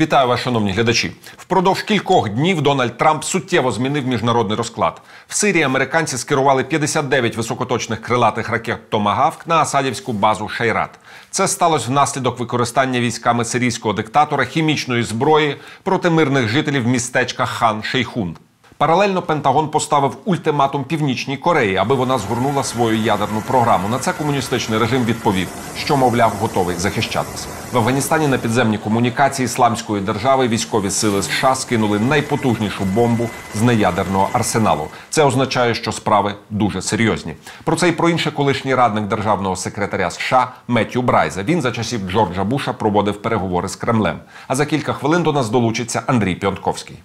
Вітаю вас, шановні глядачі. Впродовж кількох днів Дональд Трамп суттєво змінив міжнародний розклад. В Сирії американці скерували 59 високоточних крилатих ракет Томагавк на Асадівську базу Шайрат. Це сталося внаслідок використання військами сирійського диктатора хімічної зброї проти мирних жителів містечка Хан Шейхун. Паралельно Пентагон поставив ультиматум Північній Кореї, аби вона згорнула свою ядерну програму. На це комуністичний режим відповів, що мовляв готовий захищатися. В Афганістані на підземні комунікації ісламської держави військові сили США скинули найпотужнішу бомбу з неядерного арсеналу. Це означає, що справи дуже серйозні. Про це і про інше колишній радник державного секретаря США Меттю Брайза. Він за часів Джорджа Буша проводив переговори з Кремлем. А за кілька хвилин до нас долучиться Андрій Піонтковський.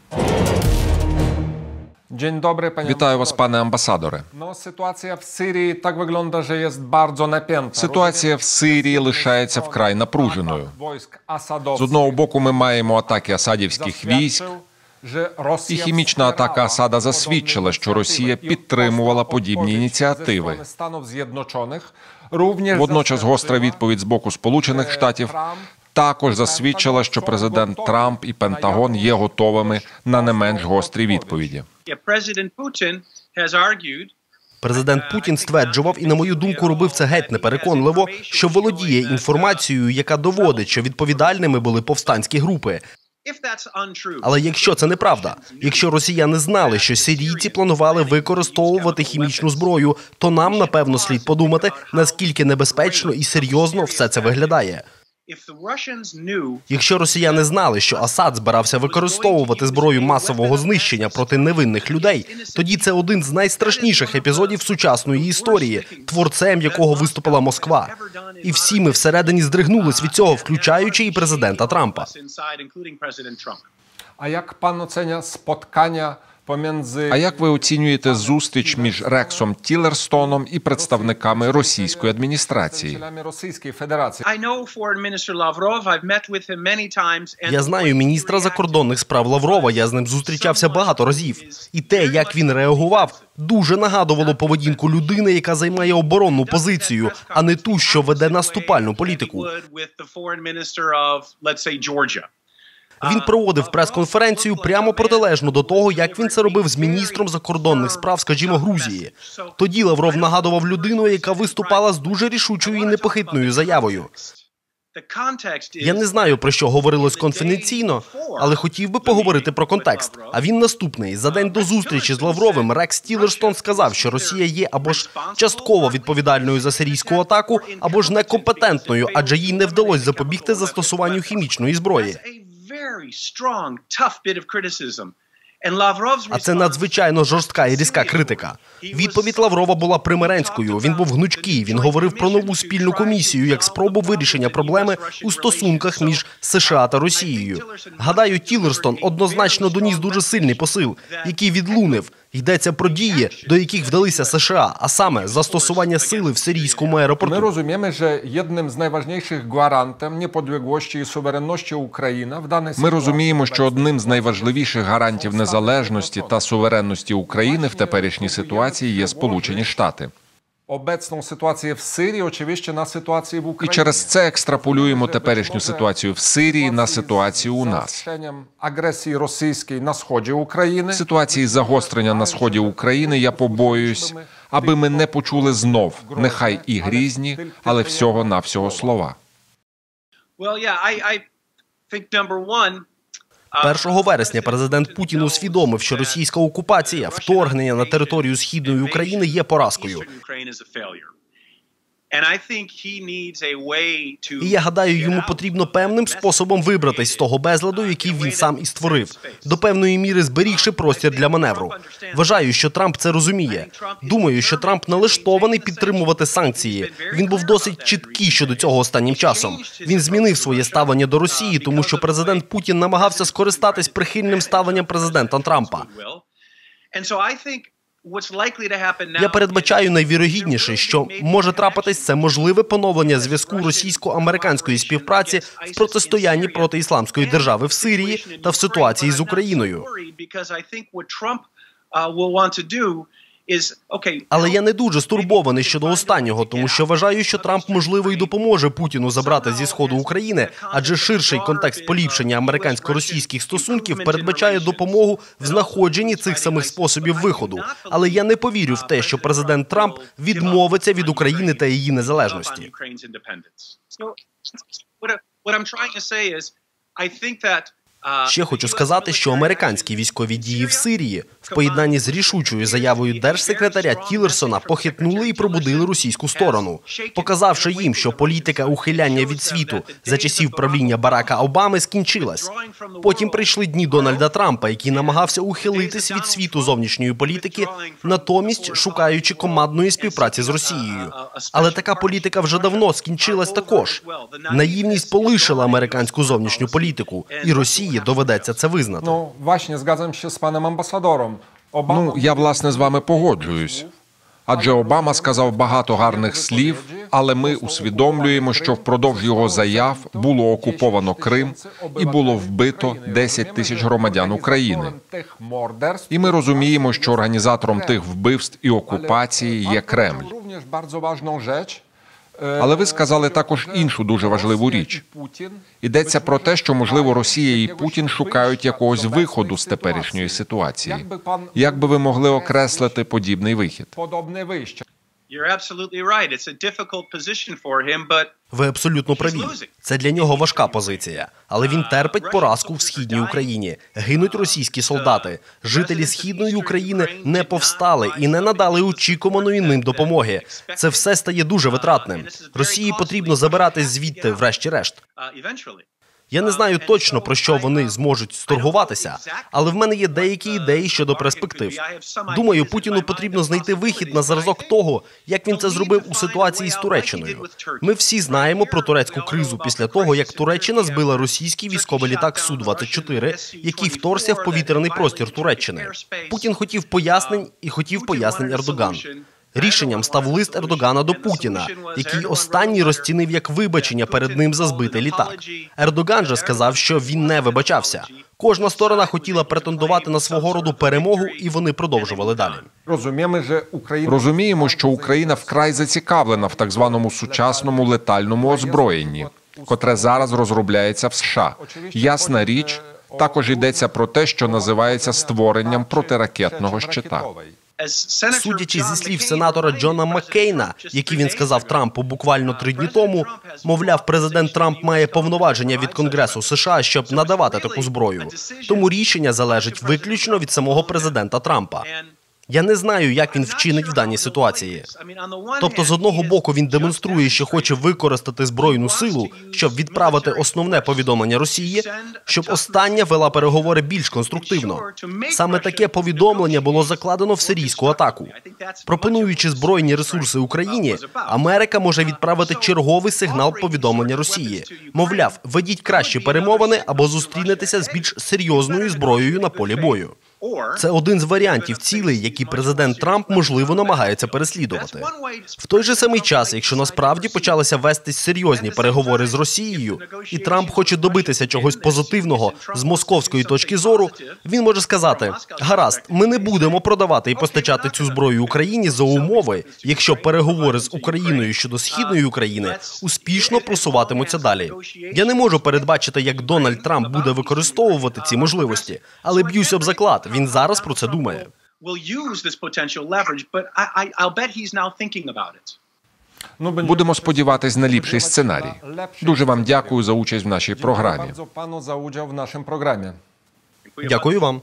Вітаю вас, пане амбасадоре. Sytuacja w Syrii tak wygląda, że jest bardzo napięta. Ситуація в Сирії лишається вкрай напруженою. З одного боку, ми маємо атаки асадівських військ, і хімічна атака Асада засвідчила, що Росія підтримувала подібні ініціативи. Водночас гостра відповідь з боку Сполучених Штатів також засвідчила, що президент Трамп і Пентагон є готовими на не менш гострі відповіді. Президент Путін стверджував і, на мою думку, робив це геть непереконливо, що володіє інформацією, яка доводить, що відповідальними були повстанські групи. Але якщо це неправда, якщо росіяни знали, що сирійці планували використовувати хімічну зброю, то нам напевно слід подумати, наскільки небезпечно і серйозно все це виглядає. Якщо росіяни знали, що Асад збирався використовувати зброю масового знищення проти невинних людей, тоді це один з найстрашніших епізодів сучасної історії, творцем якого виступила Москва. І всі ми всередині здригнулись від цього, включаючи і президента Трампа. А як пан оценя споткання. А як ви оцінюєте зустріч між Рексом Тілерстоном і представниками російської адміністрації? Російської Федерації? Я знаю міністра закордонних справ Лаврова. Я з ним зустрічався багато разів, і те, як він реагував, дуже нагадувало поведінку людини, яка займає оборонну позицію, а не ту, що веде наступальну політику. Він проводив прес-конференцію прямо протилежно до того, як він це робив з міністром закордонних справ, скажімо, Грузії. Тоді Лавров нагадував людину, яка виступала з дуже рішучою і непохитною заявою. Я не знаю про що говорилось конфіденційно, але хотів би поговорити про контекст. А він наступний за день до зустрічі з Лавровим Рекс Тілерстон сказав, що Росія є або ж частково відповідальною за сирійську атаку, або ж некомпетентною, адже їй не вдалося запобігти застосуванню хімічної зброї. А це надзвичайно жорстка і різка критика. Відповідь Лаврова була примиренською. Він був гнучкий. Він говорив про нову спільну комісію як спробу вирішення проблеми у стосунках між США та Росією. Гадаю, Тілерстон однозначно доніс дуже сильний посил, який відлунив. Йдеться про дії, до яких вдалися США, а саме застосування сили в сирійському аеропорту. Ми розуміємо, що єдним з найважливіших гарантів неподлеглості і суверенності України в даній Ми розуміємо, що одним з найважливіших гарантів незалежності та суверенності України в теперішній ситуації є Сполучені Штати. Обecną sytuację в Сирії, очевидно, на ситуації в І Україні. через це екстраполюємо теперішню ситуацію в Сирії на ситуацію у нас. агресії російської на сході України. Ситуації загострення на сході України я побоююсь, аби ми не почули знов, нехай і грізні, але всього навсього слова. 1 вересня президент Путін усвідомив, що російська окупація, вторгнення на територію східної України є поразкою. І я гадаю, йому потрібно певним способом вибратись з того безладу, який він сам і створив, до певної міри зберігши простір для маневру. Вважаю, що Трамп це розуміє. Думаю, що Трамп налаштований підтримувати санкції. Він був досить чіткий щодо цього останнім часом. Він змінив своє ставлення до Росії, тому що президент Путін намагався скористатись прихильним ставленням президента Трампа. Я передбачаю найвірогідніше, що може трапитись це можливе поновлення зв'язку російсько-американської співпраці в протистоянні проти ісламської держави в Сирії та в ситуації з Україною. Але я не дуже стурбований щодо останнього, тому що вважаю, що Трамп можливо і допоможе Путіну забрати зі сходу України, адже ширший контекст поліпшення американсько-російських стосунків передбачає допомогу в знаходженні цих самих способів виходу. Але я не повірю в те, що президент Трамп відмовиться від України та її незалежності. Ще хочу сказати, що американські військові дії в Сирії в поєднанні з рішучою заявою держсекретаря Тілерсона похитнули і пробудили російську сторону, показавши їм, що політика ухиляння від світу за часів правління Барака Обами скінчилась. Потім прийшли дні Дональда Трампа, який намагався ухилитись від світу зовнішньої політики, натомість шукаючи командної співпраці з Росією. Але така політика вже давно скінчилась також. Наївність полишила американську зовнішню політику, і Росії доведеться це визнати. Ну, właśnie zgadzam się z panem ambasadorem. Ну, я власне з вами погоджуюсь. Адже Обама сказав багато гарних слів, але ми усвідомлюємо, що впродовж його заяв було окуповано Крим і було вбито 10 тисяч громадян України. І ми розуміємо, що організатором тих вбивств і окупації є Кремль. Але ви сказали також іншу дуже важливу річ. Йдеться про те, що можливо Росія і Путін шукають якогось виходу з теперішньої ситуації. Як би ви могли окреслити подібний вихід? Ви абсолютно праві. Це для нього важка позиція, але він терпить поразку в східній Україні. Гинуть російські солдати. Жителі східної України не повстали і не надали очікуваної ним допомоги. Це все стає дуже витратним. Росії потрібно забиратись звідти, врешті-решт. Я не знаю точно про що вони зможуть сторгуватися, але в мене є деякі ідеї щодо перспектив. Думаю, Путіну потрібно знайти вихід на зразок того, як він це зробив у ситуації з Туреччиною. Ми всі знаємо про турецьку кризу після того, як Туреччина збила російський військовий літак су 24 який вторгся в повітряний простір Туреччини. Путін хотів пояснень і хотів пояснень Ердоган. Рішенням став лист Ердогана до Путіна, який останній розцінив як вибачення перед ним за збитий літак. Ердоган же сказав, що він не вибачався. Кожна сторона хотіла претендувати на свого роду перемогу, і вони продовжували далі. Rozumiemy, że Ukraina Розуміємо, що Україна вкрай зацікавлена в так званому сучасному летальному озброєнні, котре зараз розробляється в США. Ясна річ, також йдеться про те, що називається створенням протиракетного щита. Судячи зі слів сенатора Джона Маккейна, які він сказав Трампу буквально три дні тому, мовляв, президент Трамп має повноваження від Конгресу США, щоб надавати таку зброю. Тому рішення залежить виключно від самого президента Трампа. Я не знаю, як він вчинить в даній ситуації. Тобто, з одного боку, він демонструє, що хоче використати збройну силу, щоб відправити основне повідомлення Росії, щоб остання вела переговори більш конструктивно. Саме таке повідомлення було закладено в сирійську атаку. Пропонуючи збройні ресурси Україні, Америка може відправити черговий сигнал повідомлення Росії. Мовляв, ведіть кращі перемовини або зустрінетеся з більш серйозною зброєю на полі бою. Це один з варіантів цілей, які президент Трамп можливо намагається переслідувати. В той же самий час, якщо насправді почалися вестись серйозні переговори з Росією, і Трамп хоче добитися чогось позитивного з московської точки зору, він може сказати: гаразд, ми не будемо продавати і постачати цю зброю Україні за умови, якщо переговори з Україною щодо східної України успішно просуватимуться далі. Я не можу передбачити, як Дональд Трамп буде використовувати ці можливості, але б'юсь об заклад. Він зараз про це думає. będziemy Будемо сподіватись на ліпший сценарій. Дуже вам дякую за участь в нашій програмі. Дякую вам.